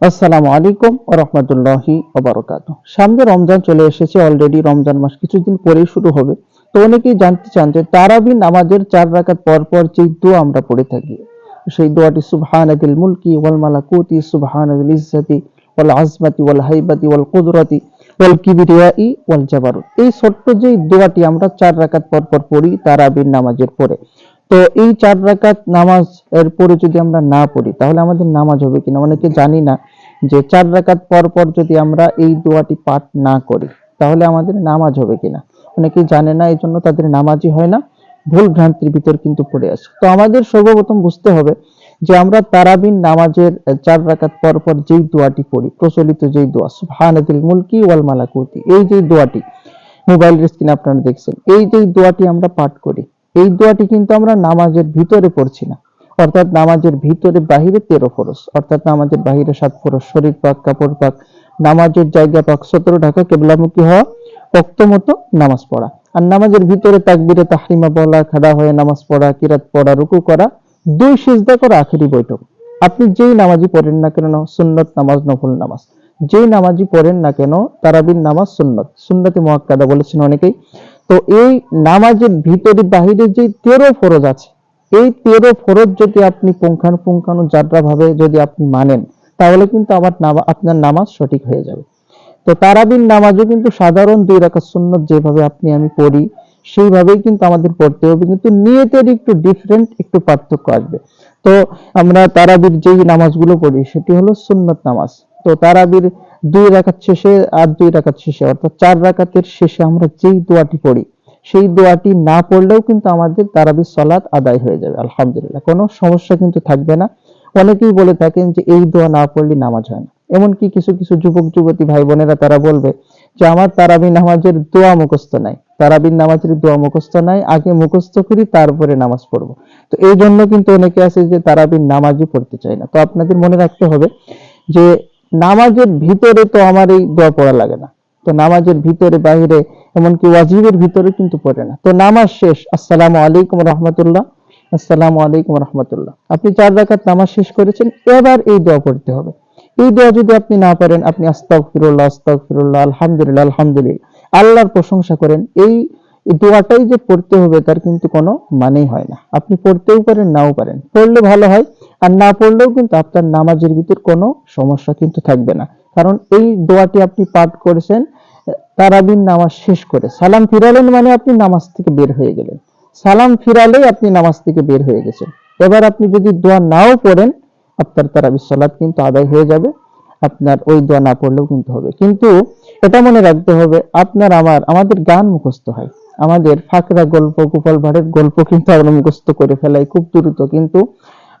আসসালামু আলাইকুম রহমতুল্লাহি ওবরকাত সামনে রমজান চলে এসেছে অলরেডি রমজান মাস কিছুদিন পরেই শুরু হবে। তো অনেকেই জানতে চান যে তারাবি নামাজের চার রাকাত পর পর যে দোয়া আমরা পড়ে থাকি, সেই দোয়াটি সুবহানাতিল মুলকি ওয়াল মালাকুতি সুবহানাতিল ইজ্জাতি, ওয়াল আজমাতি, ওয়াল হাইবাতি, ওয়াল কুদরাতি, ওয়াল কিবরিয়াই, ওয়াল জাবারুত। এই ছোট্ট যে দোয়াটি আমরা চার রাকাত পর পর পড়ি তারাবির নামাজের পরে। তো এই চার রাকাত নামাজ এর পরে যদি আমরা না পড়ি, তাহলে আমাদের নামাজ হবে কিনা? অনেকে জানি না যে চার রাকাত পর পর যদি আমরা এই দোয়াটি পাঠ না করি, তাহলে আমাদের নামাজ হবে কিনা? অনেকে জানে না এই জন্য তাদের নামাজই হয় না। ভুল ভ্রান্তির ভিতর কিন্তু পড়ে আসে। তো আমাদের সর্বপ্রথম বুঝতে হবে যে আমরা তারাবিন নামাজের চার রাকাত পর পর যেই দোয়াটি পড়ি, প্রচলিত যেই দোয়া সুবহানাতিল মুলকি ওয়াল মালাকুতি, এই যে দোয়াটি মোবাইল স্ক্রিনে আপনারা দেখছেন, এই যে দোয়াটি আমরা পাঠ করি এই দোয়াটি কিন্তু আমরা নামাজের ভিতরে পড়ছি না। অর্থাৎ নামাজের ভিতরে বাহিরে তেরো ফরজ, অর্থাৎ নামাজের বাহিরে সাত ফরজ, শরীর পাক, কাপড় পাক, নামাজের জায়গা পাক, সতেরো ঢাকা কেবলামুখী হওয়া পক্ত মতো নামাজ পড়া। আর নামাজের ভিতরে তাকবিরে তাহরিমা বলা খাদা হয়ে নামাজ পড়া, কিরাত পড়া, রুকু করা, দুই সিজদা করা আখেরি বৈঠক। আপনি যেই নামাজি পড়েন না কেন, সুন্নত নামাজ, নফল নামাজ। যেই নামাজি পড়েন না কেন, তারাবির নামাজ সুন্নত। সুন্নতে মহাক্কাদা বলেছেন অনেকেই। তো এই নামাজের ভিতরে বাহিরে যে তেরো ফরজ আছে, এই তেরো ফরজ যদি আপনি পুঙ্খানু পুঙ্খানু যাত্রা ভাবে যদি আপনি মানেন, তাহলে কিন্তু আবার আপনার নামাজ সঠিক হয়ে যাবে। তো তারাবির নামাজও কিন্তু সাধারণ দুই রাকাত সুন্নত যেভাবে আপনি আমি পড়ি, সেইভাবেই কিন্তু আমাদের পড়তে হবে। কিন্তু নিয়তের একটু ডিফারেন্ট একটু পার্থক্য আসবে। তো আমরা তারাবির যেই নামাজগুলো পড়ি, সেটি হলো সুন্নত নামাজ। তো তারাবির দুই রাকাত শেষে আর দুই রাকাত শেষে, অর্থাৎ চার রাকাতের শেষে আমরা যেই দোয়াটি পড়ি, সেই দোয়াটি না পড়লেও কিন্তু আমাদের তারাবির সলাৎ আদায় হয়ে যাবে, আলহামদুলিল্লাহ। কোনো সমস্যা কিন্তু থাকবে না। অনেকেই বলে থাকেন যে এই দোয়া না পড়লে নামাজ হয় না। এমনকি কিছু কিছু যুবক, যুবতী ভাই বোনেরা তারা বলবে যে, আমার তারাবি নামাজের দোয়া মুখস্থ নাই। তারাবির নামাজের দোয়া মুখস্থ নাই। আগে মুখস্থ করি, তারপরে নামাজ পড়ব। তো এই জন্য কিন্তু অনেকে আছে যে তারাবির নামাজই পড়তে চায় না। তো আপনাদের মনে রাখতে হবে যে নামাজের ভিতরে তো আমার এই দোয়া পড়া লাগে না। তো নামাজের ভিতরে বাইরে এমনকি ওয়াজিবের ভিতরে কিন্তু পড়ে না। তো নামাজ শেষ। আসসালামু আলাইকুম রহমতুল্লাহ। আসসালামু আলাইকুম রহমতুল্লাহ। আপনি চার রাকাত নামাজ শেষ করেছেন, এবার এই দোয়া পড়তে হবে। এই দোয়া যদি আপনি না পারেন আপনি আস্তাগফিরুল্লাহ আস্তাগফিরুল্লাহ, আলহামদুলিল্লাহ আলহামদুলিল্লাহ, আল্লাহর প্রশংসা করেন। এই দোয়াটাই যে পড়তে হবে, তার কিন্তু কোনো মানেই হয় না। আপনি পড়তেও পারেন, নাও পারেন। পড়লে ভালো হয় আর না পড়লেও কিন্তু আপনার নামাজের ভিতর কোনো সমস্যা কিন্তু থাকবে না। কারণ এই দোয়াটি আপনি পাঠ করেছেন, তারাবিন নামাজ শেষ করে। সালাম ফিরালেন মানে আপনি নামাজ থেকে বের হয়ে গেলেন। সালাম ফিরালেই আপনি নামাজ থেকে বের হয়ে গেছেন। এবার আপনি যদি দোয়া নাও পড়েন, আপনার তারাবির সালাত কিন্তু আদায় হয়ে যাবে। আপনার ওই দোয়া না পড়লেও কিন্তু হবে। কিন্তু এটা মনে রাখতে হবে, আপনার আমার, আমাদের গান মুখস্থ হয়। আমাদের ফাকরা গল্প, গোপাল ভাড়ের গল্প কিন্তু আমরা মুখস্থ করে ফেলাই খুব দ্রুত। কিন্তু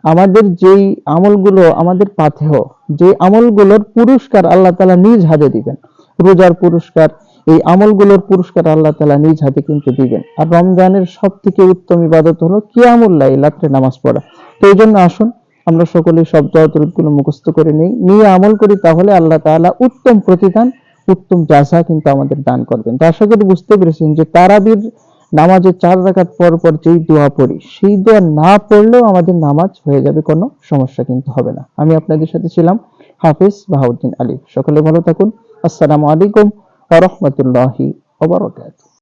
আমাদের যেই আমলগুলো আমাদের পাথেয় যে আমলগুলোর পুরস্কার আল্লাহ তাআলা নিজ হাতে দিবেন, রোজার পুরস্কার, এই আমলগুলোর পুরস্কার আল্লাহ তাআলা নিজ হাতে কিন্তু দিবেন। আর রমজানের সব থেকে উত্তম ইবাদত হলো কিয়ামুল লাইল, রাত্রে নামাজ পড়া। তো এই জন্য আসুন, আমরা সকলে সবগুলো মুখস্থ করে নেই। নিয়ে আমল করি তাহলে আল্লাহ তাআলা উত্তম প্রতিদান, উত্তম জাযা কিন্তু আমাদের দান করবেন। তো আশা করি বুঝতে পেরেছেন যে তারাবির নামাজে চার রাখার পর পর যেই দোয়া পড়ি, সেই দোয়া না পড়লেও আমাদের নামাজ হয়ে যাবে, কোনো সমস্যা কিন্তু হবে না। আমি আপনাদের সাথে ছিলাম হাফিজ বাহাউদ্দিন আলী। সকলে ভালো থাকুন। আসসালামু আলাইকুম ওয়া রাহমাতুল্লাহি